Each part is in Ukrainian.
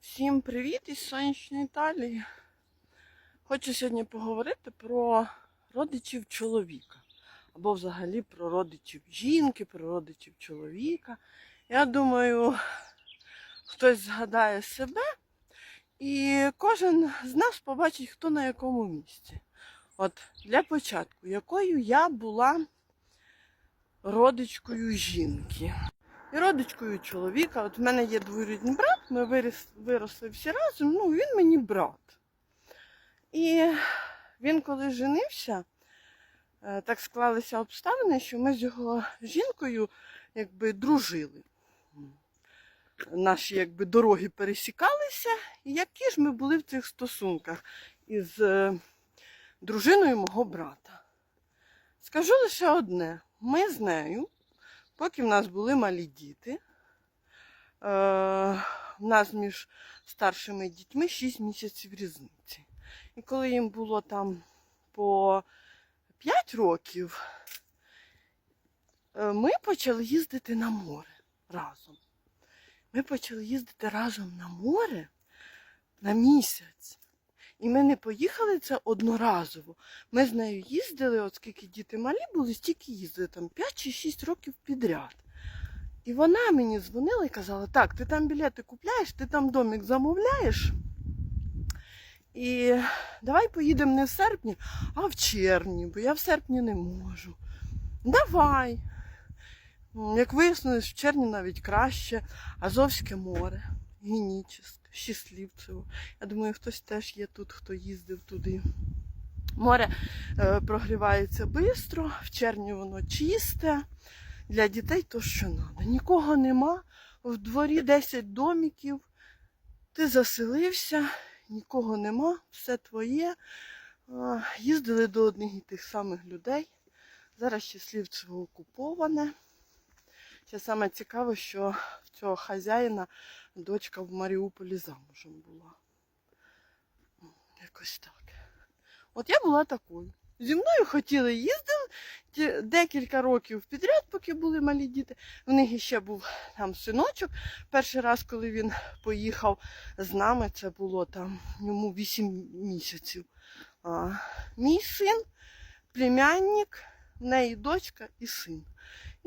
Всім привіт із сонячної Італії. Хочу сьогодні поговорити про родичів чоловіка. Або взагалі про родичів жінки, про родичів чоловіка. Я думаю, хтось згадає себе, і кожен з нас побачить, хто на якому місці. От для початку, якою я була родичкою жінки. І родичкою чоловіка. От в мене є двоюрідний брат, ми виріс, виросли всі разом, ну він мені брат. І він коли женився, е, так склалися обставини, що ми з його жінкою якби дружили. Наші якби дороги пересікалися, і які ж ми були в цих стосунках із е, дружиною мого брата. Скажу лише одне: ми з нею Поки в нас були малі діти, е, в нас між старшими дітьми 6 місяців різниці. І коли їм було там по 5 років, е, ми почали їздити на море разом. Ми почали їздити разом на море на місяць. І ми не поїхали це одноразово. Ми з нею їздили, от скільки діти малі були, стільки їздили, там 5 чи 6 років підряд. І вона мені дзвонила і казала, так, ти там білети купляєш, ти там домик замовляєш. І давай поїдемо не в серпні, а в червні, бо я в серпні не можу. Давай. Як вияснилось, в червні навіть краще. Азовське море, Генічеське, Щасливцево. Я думаю, хтось теж є тут, хто їздив туди. Море е, прогрівається швидко, в червні воно чисте. Для дітей то що треба. Нікого нема. В дворі 10 домиків. Ти заселився, нікого нема, все твоє. А, Їздили до одних і тих самих людей. Зараз щасливцево окуповане. Ще саме цікаве, що в цього хазяїна дочка в Маріуполі замужем була. Якось так. От я була такою. Зі мною хотіли їздити декілька років підряд, поки були малі діти. В них іще був там синочок. Перший раз, коли він поїхав з нами, це було там йому 8 місяців. А, мій син, племянник, в неї дочка і син.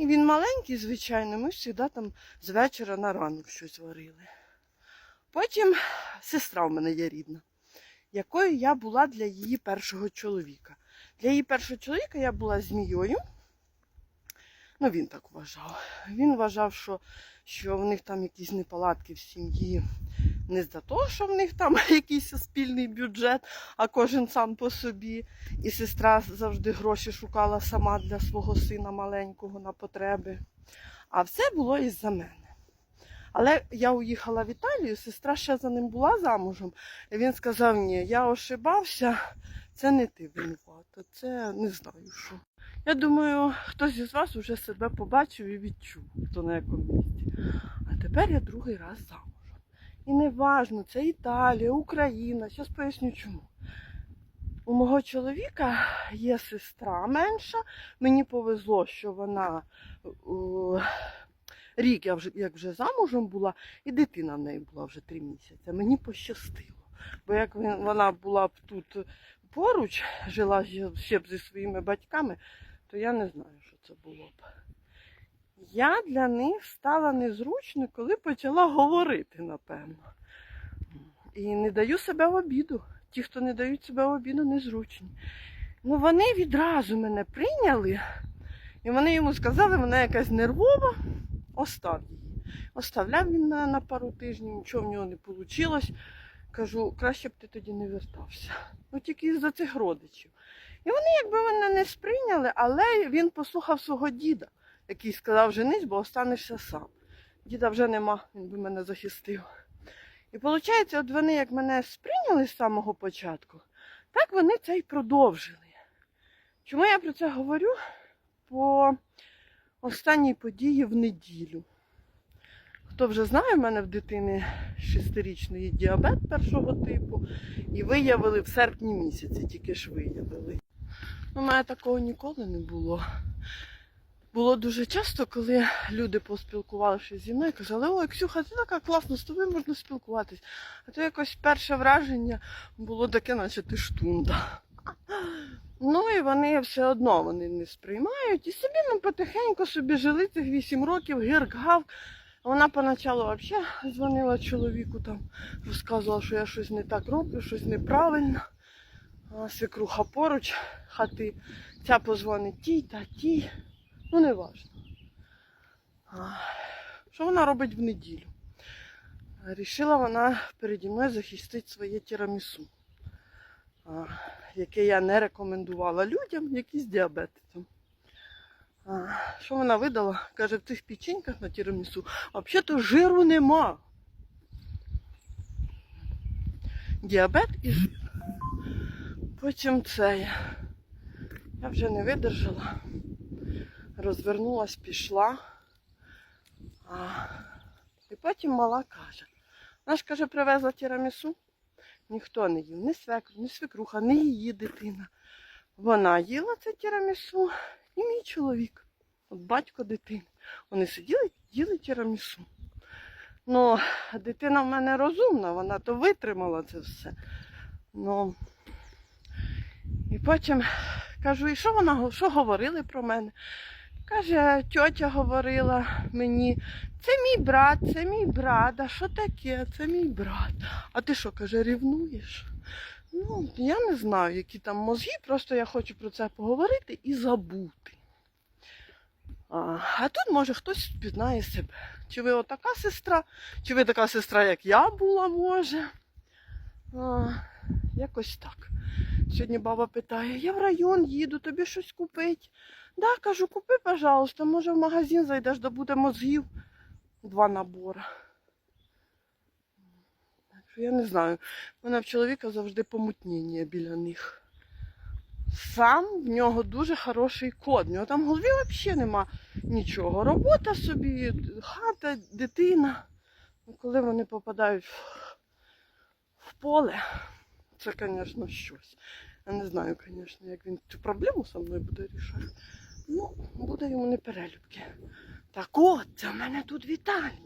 І він маленький, звичайно, ми завжди там з вечора на ранок щось варили. Потім сестра в мене є рідна, якою я була для її першого чоловіка. Для її першого чоловіка я була змією. Ну, він так вважав. Він вважав, що, що в них там якісь неполадки в сім'ї. Не за того, що в них там якийсь спільний бюджет, а кожен сам по собі. І сестра завжди гроші шукала сама для свого сина маленького на потреби. А все було із-за мене. Але я уїхала в Італію, сестра ще за ним була замужем. І він сказав: ні, я ошибався, це не ти винувата, це не знаю що. Я думаю, хтось із вас вже себе побачив і відчув, хто на якому місці. А тепер я другий раз замужем. І не важно, це Італія, Україна. Зараз поясню чому. У мого чоловіка є сестра менша. Мені повезло, що вона о, рік я вже, як вже замужем була, і дитина в неї була вже три місяці. Мені пощастило. Бо як вона була б тут поруч, жила ще б зі своїми батьками, то я не знаю, що це було б. Я для них стала незручно, коли почала говорити, напевно. І не даю себе в обіду. Ті, хто не дають себе в обіду, незручні. Ну вони відразу мене прийняли, і вони йому сказали, вона якась нервова, остав її. Оставляв він мене на пару тижнів, нічого в нього не вийшло. Кажу, краще б ти тоді не вертався. Ну тільки із-за цих родичів. І вони якби мене не сприйняли, але він послухав свого діда, який сказав, женись, бо останешся сам. Діда вже нема, він би мене захистив. І виходить, от вони як мене сприйняли з самого початку, так вони це й продовжили. Чому я про це говорю? По останній події в неділю. Хто вже знає, в мене в дитини шестирічний діабет першого типу, і виявили в серпні місяці, тільки ж виявили. У мене такого ніколи не було. було дуже часто, коли люди поспілкувалися зі мною, казали, ой, Ксюха, ти така класна, з тобою можна спілкуватись. А то якось перше враження було таке, наче ти штунда. Ну і вони все одно вони не сприймають. І собі ми потихеньку собі жили цих вісім років, гирк гав. Вона поначалу взагалі дзвонила чоловіку, там, розказувала, що я щось не так роблю, щось неправильно. Свекруха поруч хати. Ця позвонить тій та тій. Ну, не важно. Що вона робить в неділю? Рішила вона переді мною захистити своє тірамісу, яке я не рекомендувала людям, які з діабетиком. Що вона видала? Каже, в цих печеньках на тірамісу взагалі-то жиру нема. Діабет і жир. Потім це я. Я вже не видержала. Розвернулась, пішла. А, і потім мала каже. Ж каже, привезла тірамісу. Ніхто не їв, ні свекр, ні свекруха, ні її дитина. Вона їла це тірамісу і мій чоловік, от батько дитини. Вони сиділи, їли тірамісу. Ну, дитина в мене розумна, вона то витримала це все. Ну, і потім кажу, і що вона що говорили про мене? Каже, тьотя говорила мені, це мій брат, це мій брат, а що таке? Це мій брат. А ти що, каже, рівнуєш? Ну, я не знаю, які там мозги, просто я хочу про це поговорити і забути. А, а тут, може, хтось впізнає себе. Чи ви отака сестра, чи ви така сестра, як я була, може. А, якось так. Сьогодні баба питає, я в район їду, тобі щось купить. Да, кажу, купи, пожалуйста, може в магазин зайдеш, да буде мозгів. Два набори. Я не знаю. У мене в чоловіка завжди помутнення біля них. Сам в нього дуже хороший код. В нього там в голові взагалі нема нічого. Робота собі, хата, дитина. Ну, Коли вони попадають в поле, це, звісно, щось. Я не знаю, звісно, як він цю проблему со мною буде рішати. Ну, буде йому не перелюбки. Так от, це в мене тут Віталій.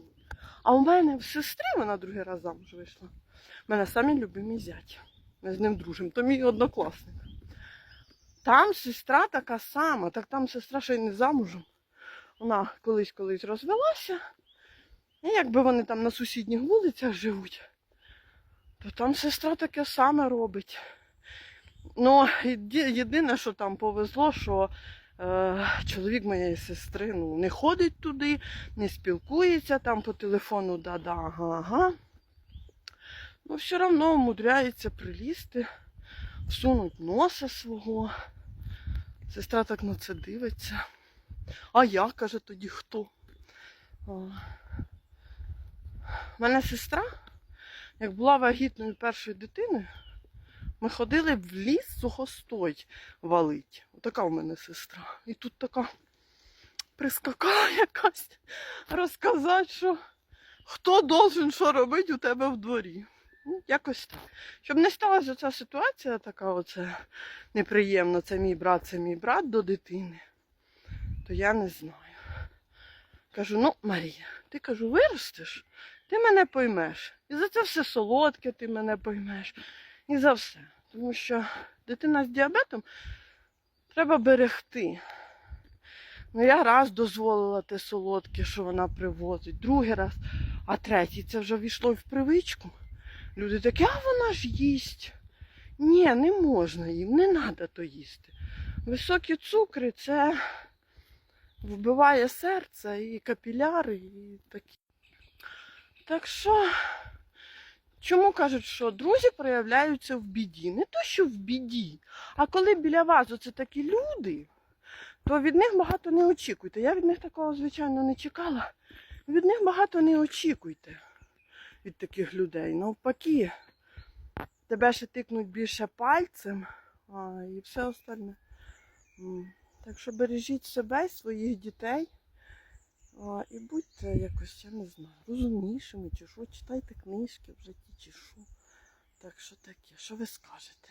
А у мене в сестри вона другий раз замуж вийшла. У мене самі любимі зять. Ми з ним дружимо. То мій однокласник. Там сестра така сама, так там сестра ще й не замужем. Вона колись-колись розвелася. І якби вони там на сусідніх вулицях живуть, то там сестра таке саме робить. Ну, єдине, що там повезло, що е, чоловік моєї сестри ну, не ходить туди, не спілкується там по телефону, да-да, ага, ага. Ну, все одно умудряється прилізти, всунуть носа свого. Сестра так на це дивиться. А я, каже, тоді хто? У мене сестра, як була вагітною першою дитиною, ми ходили в ліс сухостой валить. Отака в мене сестра. І тут така прискакала якась розказати, що хто должен що робити у тебе в дворі. Ну, якось так. Щоб не сталася ця ситуація така оце неприємна, це мій брат, це мій брат до дитини, то я не знаю. Кажу, ну, Марія, ти кажу, виростеш, ти мене поймеш. І за це все солодке ти мене поймеш. І за все. Тому що дитина з діабетом треба берегти. Ну, я раз дозволила те солодке, що вона привозить, другий раз, а третій це вже війшло в привичку. Люди такі, а вона ж їсть. Ні, не можна їм, не треба то їсти. Високі цукри це вбиває серце і капіляри, і такі. Так що, чому кажуть, що друзі проявляються в біді? Не то, що в біді, а коли біля вас оце такі люди, то від них багато не очікуйте. Я від них такого, звичайно, не чекала. Від них багато не очікуйте від таких людей. Навпаки, тебе ще тикнуть більше пальцем, а, і все остальне. Так що бережіть себе і своїх дітей. А, і будьте якось, я не знаю, розумнішими чи що, читайте книжки в житті чи що. Так що таке, що ви скажете?